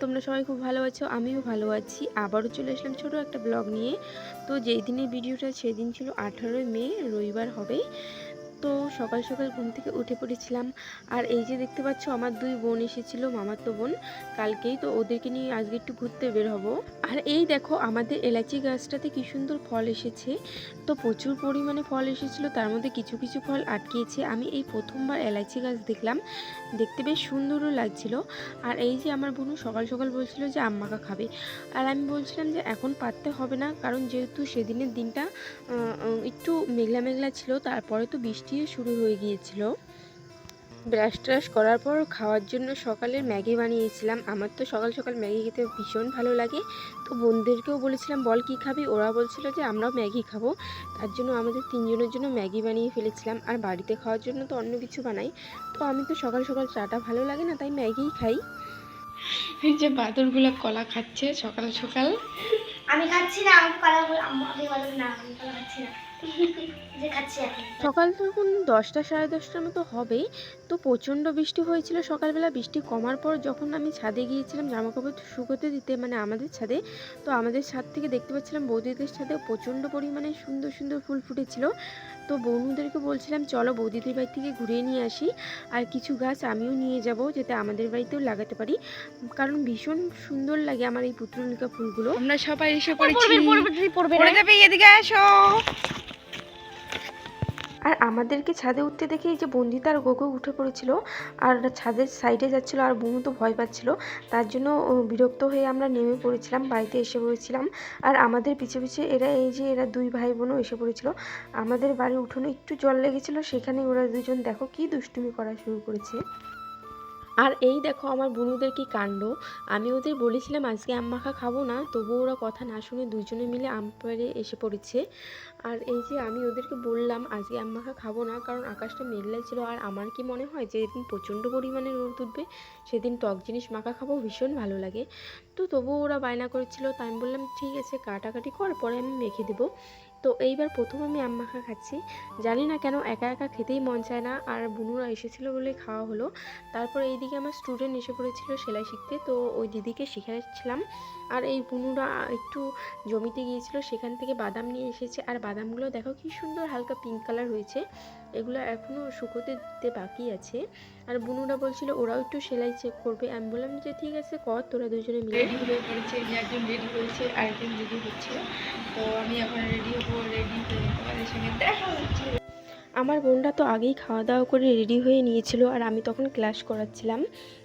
তোমরা সবাই খুব ভালো আছো, আমিও ভালো আছি। আবারও চলে আসলাম ছোটো একটা ব্লগ নিয়ে। তো যেই দিনের ভিডিওটা সেদিন ছিল আঠারোই মে, রবিবার হবে। তো সকাল সকাল ঘুম থেকে উঠে পড়েছিলাম। আর এই যে দেখতে পাচ্ছ, আমার দুই বোন এসেছিল, মামাতো বোন। কালকেই তো ওদেরকে নিয়ে আজকে একটু ঘুরতে বের হব। আর এই দেখো, আমাদের এলাচি গাছটাতে কি সুন্দর ফল এসেছে। তো প্রচুর পরিমাণে ফল এসেছিল, তার মধ্যে কিছু কিছু ফল আটকিয়েছে। আমি এই প্রথমবার এলাচি গাছ দেখলাম, দেখতে বেশ সুন্দরও লাগছিল। আর এই যে আমার বোনু সকাল সকাল বলছিল যে আম্মাকা খাবে। আর আমি বলছিলাম যে এখন পারতে হবে না, কারণ যেহেতু সেদিনের দিনটা একটু মেঘলা মেঘলা ছিল, তারপরে তো বৃষ্টিও শুরু হয়ে গিয়েছিল। ব্রাশ ট্রাশ করার পর খাওয়ার জন্য সকালে ম্যাগি বানিয়েছিলাম। আমার তো সকাল সকাল ম্যাগি খেতে ভীষণ ভালো লাগে। তো বোনদেরকেও বলেছিলাম বল কি খাবি? ওরা বলছিল যে আমরাও ম্যাগি খাব। তার জন্য আমাদের তিনজনের জন্য ম্যাগি বানিয়ে ফেলেছিলাম। আর বাড়িতে খাওয়ার জন্য তো অন্য কিছু বানাই। তো আমি তো সকাল সকাল চাটা ভালো লাগে না তাই ম্যাগিই খাই। এই যে বাদরগুলো কলা খাচ্ছে সকাল সকাল। আমি খাচ্ছি না আমি কলা বল- আম্মু, আমি বললাম না আমি কলা খাচ্ছি না। সকাল তখন দশটা, সাড়ে দশটার মতো হবে তো প্রচণ্ড বৃষ্টি হয়েছিল সকালবেলা। বৃষ্টি কমার পর যখন আমি ছাদে গিয়েছিলাম জামা কাপড় শুকোতে দিতে মানে আমাদের ছাদে, তো আমাদের ছাদ থেকে দেখতে পাচ্ছিলাম বৌদিদের ছাদে প্রচণ্ড পরিমাণে সুন্দর সুন্দর ফুল ফুটেছিল। তো বন্ধুদেরকে বলছিলাম চলো বৌদিদের বাড়ি থেকে ঘুরিয়ে নিয়ে আসি। আর কিছু গাছ আমিও নিয়ে যাব যাতে আমাদের বাড়িতেও লাগাতে পারি। কারণ ভীষণ সুন্দর লাগে আমার এই পুত্রলিকা ফুলগুলো। আমরা সবাই এসে পড়েছি। পড়বে এদিকে আসো। আর আমাদেরকে ছাদে উঠতে দেখে এই যে বন্দিতা আর গোগো উঠে পড়েছিল আর ছাদের সাইডে যাচ্ছিল আর বুনু তো ভয় পাচ্ছিল। তার জন্য বিরক্ত হয়ে আমরা নেমে পড়েছিলাম, বাড়িতে এসে পড়েছিলাম। আর আমাদের পিছে পিছে এরা এই যে এরা দুই ভাই বোনও এসে পড়েছিল। আমাদের বাড়ির উঠোনে একটু জল লেগেছিল, সেখানে ওরা দুজন দেখো কি দুষ্টুমি করা শুরু করেছে। আর এই দেখো আমার বুনুদের কি কাণ্ড। আমি ওদের বলেছিলাম, আজকে আম মাখা খাব না। তবুও ওরা কথা না শুনে দুজনে মিলে আম পেড়ে এসে পড়েছে। আর এই যে আমি ওদেরকে বললাম, আজকে আম মাখা খাব না। কারণ আকাশটা মেঘলাই ছিল। আর আমার কি মনে হয় যে এদিন প্রচণ্ড পরিমাণে রোদ উঠবে, সেদিন টক জিনিস মাখা খাব ভীষণ ভালো লাগে। তো তবুও ওরা বায়না করেছিল, তাই আমি বললাম, ঠিক আছে, কাটাকাটি কর, পরে আমি মেখে দেবো। তো এইবার প্রথম আমি আম মাখা খাচ্ছি। জানি না কেন একা একা খেতেই মন চায় না, আর বুনুরা এসেছিল বলে খাওয়া হলো। তারপর এইদিকে আমার স্টুডেন্ট এসে পড়েছিল সেলাই শিখতে, তো ওই দিদিকে শেখাচ্ছিলাম। আর এই বুনুরা একটু জমিতে গিয়েছিল, সেখান থেকে বাদাম নিয়ে এসেছে। আর বাদামগুলো দেখো কি সুন্দর, হালকা পিঙ্ক কালার হয়েছে। এগুলো এখনও শুকোতে দিতে বাকি আছে। আর বুনুরা বলছিল ওরাও একটু সেলাই চেক করবে। আমি বললাম যে ঠিক আছে কর তোরা দুজনে মিলে। রেডি হয়ে পড়েছে যে একজন রেডি হয়েছে আরেকজন রেডি হচ্ছে। তো আমি এখন রেডি হব রেডি হয়ে তোমাদের সঙ্গে দেখা হচ্ছে। আমার বোনরা তো আগেই খাওয়া দাওয়া করে রেডি হয়ে নিয়েছিল আর আমি তখন ক্লাস করাচ্ছিলাম।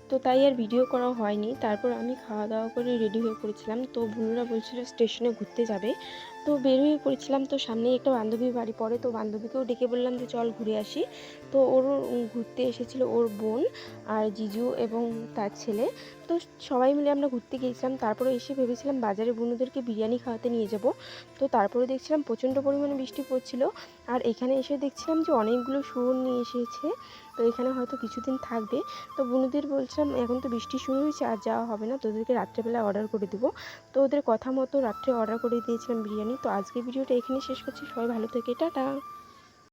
তো তাই আর ভিডিও করা হয়নি। তারপর আমি খাওয়া দাওয়া করে রেডি হয়ে পড়েছিলাম। তো বোনরা বলছিল স্টেশনে ঘুরতে যাবে। তো বের হয়ে পড়েছিলাম তো সামনেই একটা বান্ধবীর বাড়ি পড়ে, তো বান্ধবীকেও ডেকে বললাম যে চল ঘুরে আসি। তো ওর ঘুরতে এসেছিল ওর বোন আর জিজু এবং তার ছেলে। তো সবাই মিলে আমরা ঘুরতে গিয়েছিলাম তারপরে এসে ভেবেছিলাম বাজারে বুনুদেরকে বিরিয়ানি খাওয়াতে নিয়ে যাব। তো তারপরে দেখছিলাম প্রচণ্ড পরিমাণে বৃষ্টি পড়ছিল আর এখানে এসে দেখছিলাম যে অনেকগুলো শুয়োর নিয়ে এসেছে। তো এখানে হয়তো কিছুদিন থাকবে। তো বুনুদের বলছিলাম এখন তো বৃষ্টি শুরু হয়েছে আর যাওয়া হবে না, তোদেরকে রাত্রেবেলা অর্ডার করে দেবো। তো ওদের কথা মতো রাত্রে অর্ডার করে দিয়েছিলাম বিরিয়ানি তো আজকে ভিডিওটা এখানে শেষ করছি। সবাই ভালো থেকে টাটা।